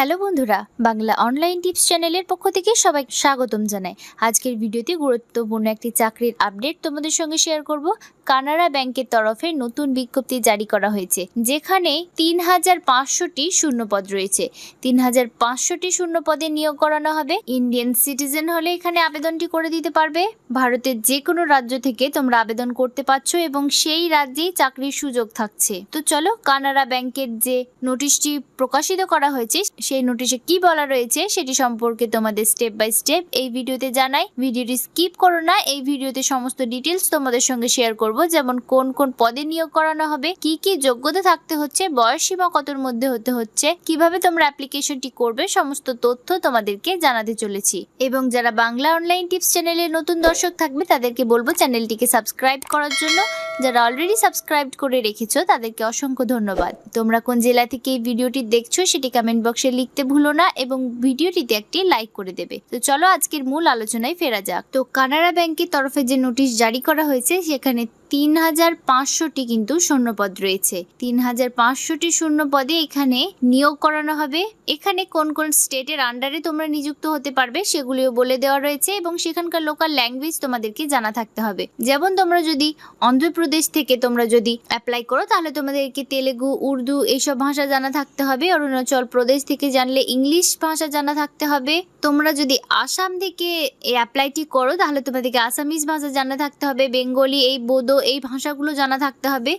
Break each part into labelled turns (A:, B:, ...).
A: Hello বন্ধুরা, Bangla online tips চ্যানেলের পক্ষ থেকে সবাই স্বাগতম জানাই। আজকের ভিডিওতে গুরুত্বপূর্ণ একটি চাকরির আপডেট তোমাদের সঙ্গে শেয়ার করব। কানাড়া ব্যাংকের তরফে নতুন বিজ্ঞপ্তি জারি করা হয়েছে, যেখানে তিন হাজার পাঁচশোটি শূন্যপদ রয়েছে। তিন হাজার পাঁচশোটি শূন্য পদে নিয়োগ করানো হবে। ইন্ডিয়ান সিটিজেন হলে এখানে আবেদনটি করে দিতে পারবে। ভারতের যে কোনো রাজ্য থেকে তোমরা আবেদন করতে পারছ এবং সেই রাজ্যেই চাকরির সুযোগ থাকছে। তো চলো কানাড়া ব্যাংকের যে নোটিশটি প্রকাশিত করা হয়েছে সেই নোটিশে কি বলা রয়েছে সেটি সম্পর্কে তোমাদের স্টেপ বাই স্টেপ এই ভিডিওতে জানাই। ভিডিওটি স্কিপ করো না, এই ভিডিওতে সমস্ত ডিটেলস তোমাদের সঙ্গে শেয়ার করব, যেমন কোন কোন পদে নিয়োগ করানো হবে, কি কি যোগ্যতা থাকতে হচ্ছে, বয়স সীমা কতর মধ্যে হতে হচ্ছে, কীভাবে তোমরা অ্যাপ্লিকেশনটি করবে, সমস্ত তথ্য তোমাদেরকে জানাতে চলেছি। এবং যারা বাংলা অনলাইন টিপস চ্যানেলে নতুন দর্শক থাকবে, তাদেরকে বলব চ্যানেলটিকে সাবস্ক্রাইব করার জন্য। যারা অলরেডি সাবস্ক্রাইব করে রেখেছো, তাদেরকে অসংখ্য ধন্যবাদ। তোমরা কোন জেলা থেকে এই ভিডিওটি দেখছ, সেটি কমেন্ট বক্সে লিখতে ভুলো না এবং ভিডিওটিতে একটি লাইক করে দেবে। তো চলো আজকের মূল আলোচনায় ফেরা যাক। তো কানাড়া ব্যাংকের তরফে যে নোটিশ জারি করা হয়েছে, সেখানে তিন হাজার পাঁচশোটি কিন্তু শূন্যপদ রয়েছে। তিন হাজার পাঁচশোটি শূন্য পদে এখানে নিয়োগ করানো হবে। এখানে কোন কোন স্টেটের আন্ডারে তোমরা নিযুক্ত হতে পারবে সেগুলিও বলে দেওয়া রয়েছে এবং সেখানকার লোকাল ল্যাঙ্গুয়েজ তোমাদেরকে জানা থাকতে হবে। যেমন তোমরা যদি অন্ধ্রপ্রদেশ থেকে তোমরা যদি অ্যাপ্লাই করো, তাহলে তোমাদেরকে তেলেগু, উর্দু এইসব ভাষা জানা থাকতে হবে। অরুণাচল প্রদেশ থেকে জানলে ইংলিশ ভাষা জানা থাকতে হবে। তোমরা যদি আসাম থেকে এই অ্যাপ্লাইটি করো, তাহলে তোমাদেরকে আসামিজ ভাষা জানা থাকতে হবে, বেঙ্গলি, এই বোদো, এই ভাষাগুলো জানা থাকতে হবে,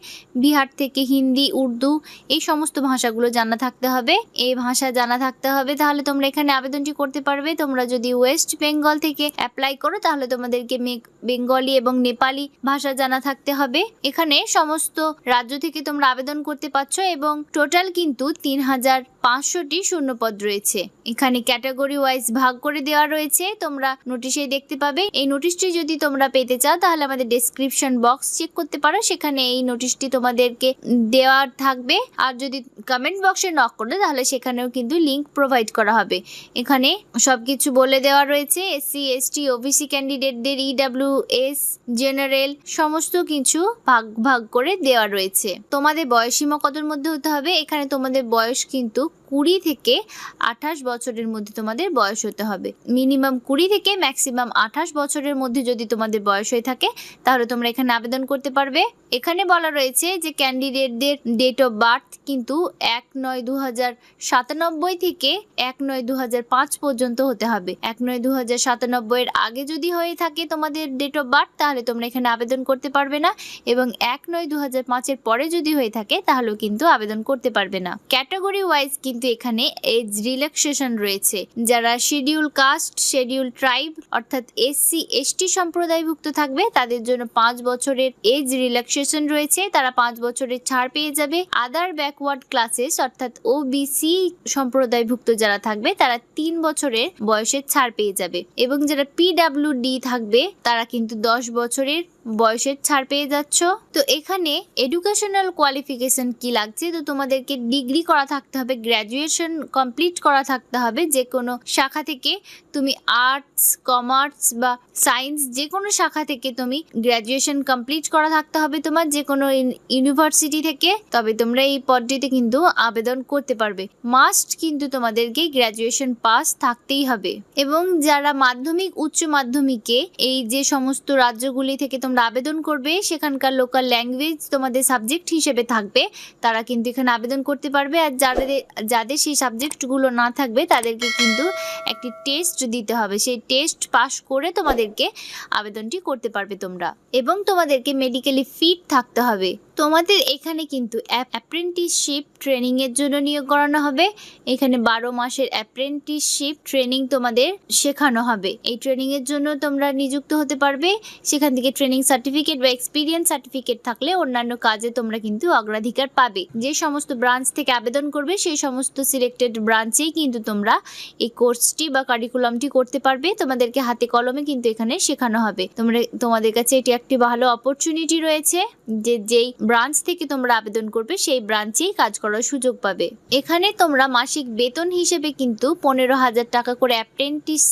A: বিহার থেকে হিন্দি, উর্দু, এই সমস্ত ভাষাগুলো জানা থাকতে হবে, এই ভাষা জানা থাকতে হবে। তাহলে তোমরা এখানে আবেদনটি করতে পারবে। তোমরা যদি ওয়েস্ট বেঙ্গল থেকে অ্যাপ্লাই করো, তাহলে তোমাদেরকে বেঙ্গলি এবং নেপালি ভাষা জানা থাকতে হবে। এখানে সমস্ত রাজ্য থেকে তোমরা আবেদন করতে পারছ এবং টোটাল কিন্তু তিন হাজার পাঁচশোটি শূন্যপদ রয়েছে। এখানে ক্যাটাগরি ওয়াইজ ভাগ করে দেওয়া রয়েছে, তোমরা নোটিশে দেখতে পাবে। এই নোটিশটি যদি তোমরা পেতে চাও, তাহলে আমাদের ডেসক্রিপশন বক্স চেক করতে পারো, সেখানে এই নোটিশটি তোমাদেরকে দেওয়া থাকবে। আর যদি কমেন্ট বক্সে নক করলে, তাহলে সেখানেও কিন্তু লিংক প্রোভাইড করা হবে। এখানে সবকিছু বলে দেওয়া রয়েছে এসসি এসটি ওবিসি ক্যান্ডিডেটদের ইডাব্লিউ এস জেনারেল সমস্ত কিছু ভাগ ভাগ করে দেওয়া রয়েছে। তোমাদের বয়সীমা কতর মধ্যে হতে হবে? এখানে তোমাদের বয়স কিন্তু কুড়ি থেকে আঠাশ বছরের মধ্যে তোমাদের বয়স হতে হবে। মিনিমাম কুড়ি থেকে ম্যাক্সিমাম আঠাশ বছরের মধ্যে যদি তোমাদের বয়স হয়ে থাকে, তাহলে তোমরা এখানে আবেদন করতে পারবে। এখানে বলা রয়েছে যে ক্যান্ডিডেটদের ডেট অফ বার্থ কিন্তু এক নয় দু হাজার সাতানব্বই থেকে এক নয় দু হাজার পাঁচ পর্যন্ত হতে হবে। এক নয় দু হাজার সাতানব্বই এর আগে যদি হয়ে থাকে তোমাদের ডেট অফ বার্থ তাহলে তোমরা এখানে আবেদন করতে পারবে না এবং এক নয় দু হাজার পাঁচের পরে যদি হয়ে থাকে, তাহলেও কিন্তু আবেদন করতে পারবে না। ক্যাটাগরি ওয়াইজ কিন্তু এখানে এজ রিল্যাক্সেশন রয়েছে। যারা শিডিউল কাস্ট শিডিউল ট্রাইব অর্থাৎ এসসি এসটি সম্প্রদায়ভুক্ত থাকবে, তাদের জন্য পাঁচ বছরের এজ রিল্যাক্সেশন রয়েছে। তারা পাঁচ বছরের ছাড় পেয়ে যাবে। আদার ব্যাকওয়ার্ড ক্লাসেস অর্থাৎ ওবিসি সম্প্রদায়ভুক্ত যারা থাকবে, তারা তিন বছরের বয়সের ছাড় পেয়ে যাবে। এবং যারা পিডাব্লিউ ডি থাকবে, তারা কিন্তু দশ বছরের বয়সের ছাড় পেয়ে যাচ্ছ। তো এখানে এডুকেশনাল কোয়ালিফিকেশন কি লাগছে? তো তোমাদেরকে ডিগ্রি করা থাকতে হবে গ্র্যাজুয়েশন কমপ্লিট করা থাকতে হবে। যে কোনো শাখা থেকে তুমি আর্টস কমার্স বা সায়েন্স যে কোনো শাখা থেকে তুমি গ্র্যাজুয়েশন কমপ্লিট করা থাকতে হবে তোমার। যে কোনো ইউনিভার্সিটি থেকে তবে তোমরা এই পদটিতে কিন্তু আবেদন করতে পারবে। মাস্ট কিন্তু তোমাদেরকে গ্র্যাজুয়েশন পাস থাকতেই হবে। এবং যারা মাধ্যমিক, উচ্চ মাধ্যমিকে এই যে সমস্ত রাজ্যগুলি থেকে তোমরা আবেদন করবে, সেখানকার লোকাল ল্যাঙ্গুয়েজ তোমাদের সাবজেক্ট হিসেবে থাকবে। তারা কিন্তু এখানে আবেদন করতে পারবে আর যাদের যাদের সেই সাবজেক্টগুলো না থাকবে, তাদেরকে কিন্তু একটি টেস্ট দিতে হবে। সেই টেস্ট পাস করে তোমাদেরকে আবেদনটি করতে পারবে তোমরা। এবং তোমাদেরকে মেডিকেলি ফিট থাকতে হবে। তোমাদের এখানে কিন্তু অ্যাপ্রেন্টিসশিপ ট্রেনিং এর জন্য নিয়োগ করানো হবে। এখানে বারো মাসের অ্যাপ্রেন্টিসশিপ ট্রেনিং তোমাদের শেখানো হবে। এই ট্রেনিংয়ের জন্য তোমরা নিযুক্ত হতে পারবে। সেখান থেকে ট্রেনিং সার্টিফিকেট বা এক্সপিরিয়েন্স সার্টিফিকেট থাকলে অন্যান্য কাজে তোমরা কিন্তু অগ্রাধিকার পাবে। যে সমস্ত ব্রাঞ্চ থেকে আবেদন করবে, সেই সমস্ত সিলেক্টেড ব্রাঞ্চেই কিন্তু তোমরা এই কোর্সটি বা কারিকুলামটি করতে পারবে। তোমাদেরকে হাতে কলমে কিন্তু এখানে শেখানো হবে। তোমরা, তোমাদের কাছে এটি একটি ভালো অপরচুনিটি রয়েছে যে যেই ব্রাঞ্চ থেকে তোমরা আবেদন করবে, সেই ব্রাঞ্চেই কাজ করার সুযোগ পাবে। এখানে তোমরা মাসিক বেতন হিসেবে কিন্তু পনেরো হাজার টাকা করে অ্যাপ্রেন্টিস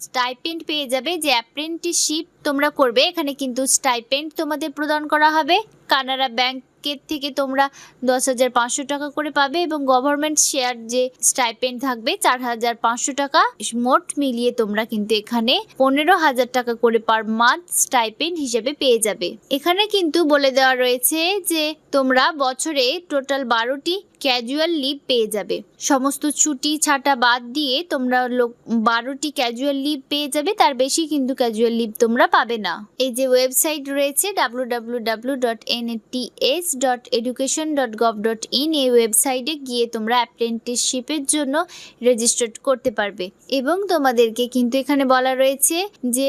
A: স্টাইপেন্ড পেয়ে যাবে যে অ্যাপ্রেন্টিসশিপ তোমরা করবে। এখানে কিন্তু স্টাইপেন্ড তোমাদের প্রদান করা হবে। কানাড়া ব্যাংক ব্যাংকের থেকে তোমরা দশ হাজার পাঁচশো টাকা করে পাবে এবং গভর্নমেন্ট শেয়ার যে স্টাইপেন্ড থাকবে, চার হাজার পাঁচশো টাকা মোট মিলিয়ে তোমরা কিন্তু এখানে পনেরো হাজার টাকা করে পার মান্থ স্টাইপেন্ড হিসেবে পেয়ে যাবে। এখানে কিন্তু বলে দেওয়া রয়েছে যে তোমরা বছরে টোটাল বারোটি ক্যাজুয়াল লিভ পেয়ে যাবে। সমস্ত ছুটি ছাটা বাদ দিয়ে তোমরা লোক, বারোটি ক্যাজুয়াল লিভ পেয়ে যাবে, তার বেশি কিন্তু ক্যাজুয়াল লিভ তোমরা পাবে না। এই যে ওয়েবসাইট রয়েছে W W W dot N dot education dot gov dot in এই ওয়েবসাইটে গিয়ে তোমরা অ্যাপ্রেন্টিসশিপের জন্য রেজিস্টার্ড করতে পারবে। এবং তোমাদেরকে কিন্তু এখানে বলা রয়েছে যে,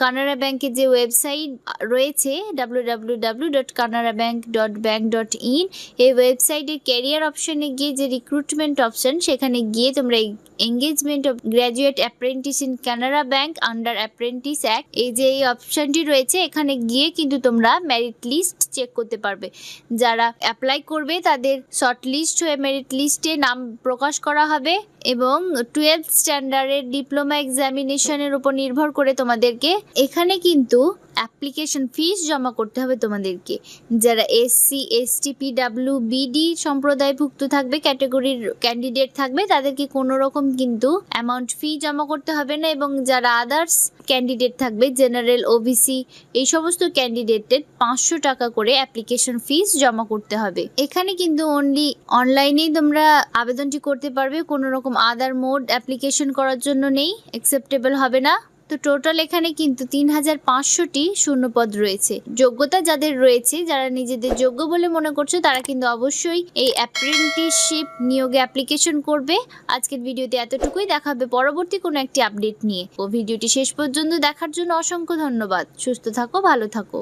A: কানাড়া ব্যাংকের যে ওয়েবসাইট রয়েছে W W W dot Canara bank dot bank dot in এই ওয়েবসাইটে ক্যারিয়ার অপশনে গিয়ে যে রিক্রুটমেন্ট অপশন সেখানে গিয়ে তোমরা engagement of graduate apprentice in Canara bank under apprentice act এই যে এই অপশনটি রয়েছে, এখানে গিয়ে কিন্তু তোমরা মেরিট লিস্ট চেক করতে পারবে। যারা অ্যাপ্লাই করবে, তাদের শর্ট লিস্ট হয়ে মেরিট লিস্টে নাম প্রকাশ করা হবে এবং টুয়েলভ স্ট্যান্ডার্ডের ডিপ্লোমা এক্সামিনেশনের উপর নির্ভর করে তোমাদেরকে এখানে কিন্তু অ্যাপ্লিকেশন ফিস জমা করতে হবে তোমাদেরকে। যারা এসসি এসটি পিডাব্লিউ বিডি সম্প্রদায়ভুক্ত থাকবে ক্যাটাগরির ক্যান্ডিডেট থাকবে, তাদেরকে কোনো রকম কিন্তু অ্যামাউন্ট ফি জমা করতে হবে না এবং যারা আদার্স ক্যান্ডিডেট থাকবে জেনারেল ওবিসি এই সমস্ত ক্যান্ডিডেটের পাঁচশো টাকা করে অ্যাপ্লিকেশন ফিস জমা করতে হবে। এখানে কিন্তু অনলি অনলাইনেই তোমরা আবেদনটি করতে পারবে, কোনো রকম আদার মোড অ্যাপ্লিকেশন করার জন্য নেই অ্যাকসেপ্টেবল হবে না। তো টোটাল এখানে কিন্তু তিন হাজার পাঁচশোটি শূন্যপদ রয়েছে। যোগ্যতা যাদের রয়েছে, যারা নিজেদের যোগ্য বলে মনে করছ, তারা কিন্তু অবশ্যই এই অ্যাপ্রেন্টিসশিপ নিয়োগে অ্যাপ্লিকেশন করবে। আজকের ভিডিওতে এতটুকুই। দেখা হবে পরবর্তী কোনো একটি আপডেট নিয়ে। ও ভিডিওটি শেষ পর্যন্ত দেখার জন্য অসংখ্য ধন্যবাদ। সুস্থ থাকো, ভালো থাকো।